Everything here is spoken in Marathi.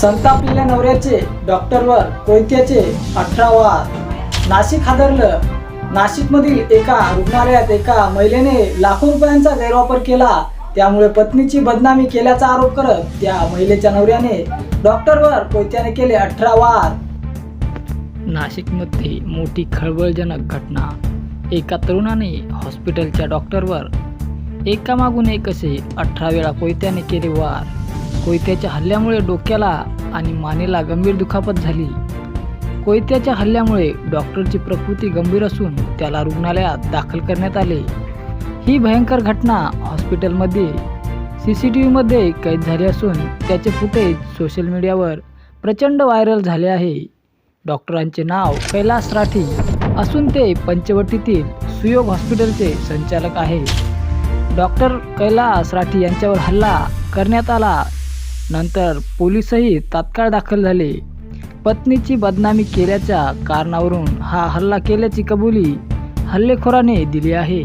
संतापलेल्या नवऱ्याचे डॉक्टरवर कोयत्याचे अठरा वार नाशिक हादरलं. नाशिकमधील एका रुग्णालयात एका महिलेने लाखो रुपयांचा गैरवापर केला. त्यामुळे पत्नीची बदनामी केल्याचा आरोप करत त्या महिलेच्या नवऱ्याने डॉक्टरवर कोयत्याने केले अठरा वार नाशिकमध्ये मोठी खळबळजनक घटना. एका तरुणाने हॉस्पिटलच्या डॉक्टरवर एकामागून एक असे अठरा वेळा कोयत्याने केले वार. कोयत्याच्या हल्ल्यामुळे डोक्याला आणि मानेला गंभीर दुखापत झाली. कोयत्याच्या हल्ल्यामुळे डॉक्टरची प्रकृती गंभीर असून त्याला रुग्णालयात दाखल करण्यात आले. ही भयंकर घटना हॉस्पिटलमध्ये सी सी टी व्हीमध्ये कैद झाली असून त्याचे फुटेज सोशल मीडियावर प्रचंड व्हायरल झाले आहे. डॉक्टरांचे नाव कैलास राठी असून ते पंचवटीतील सुयोग हॉस्पिटलचे संचालक आहे. डॉक्टर कैलास राठी यांच्यावर हल्ला करण्यात आला नंतर पोलीसही तात्काळ दाखल झाले. पत्नीची बदनामी केल्याच्या कारणावरून हा हल्ला केल्याची कबुली हल्लेखोराने दिली आहे.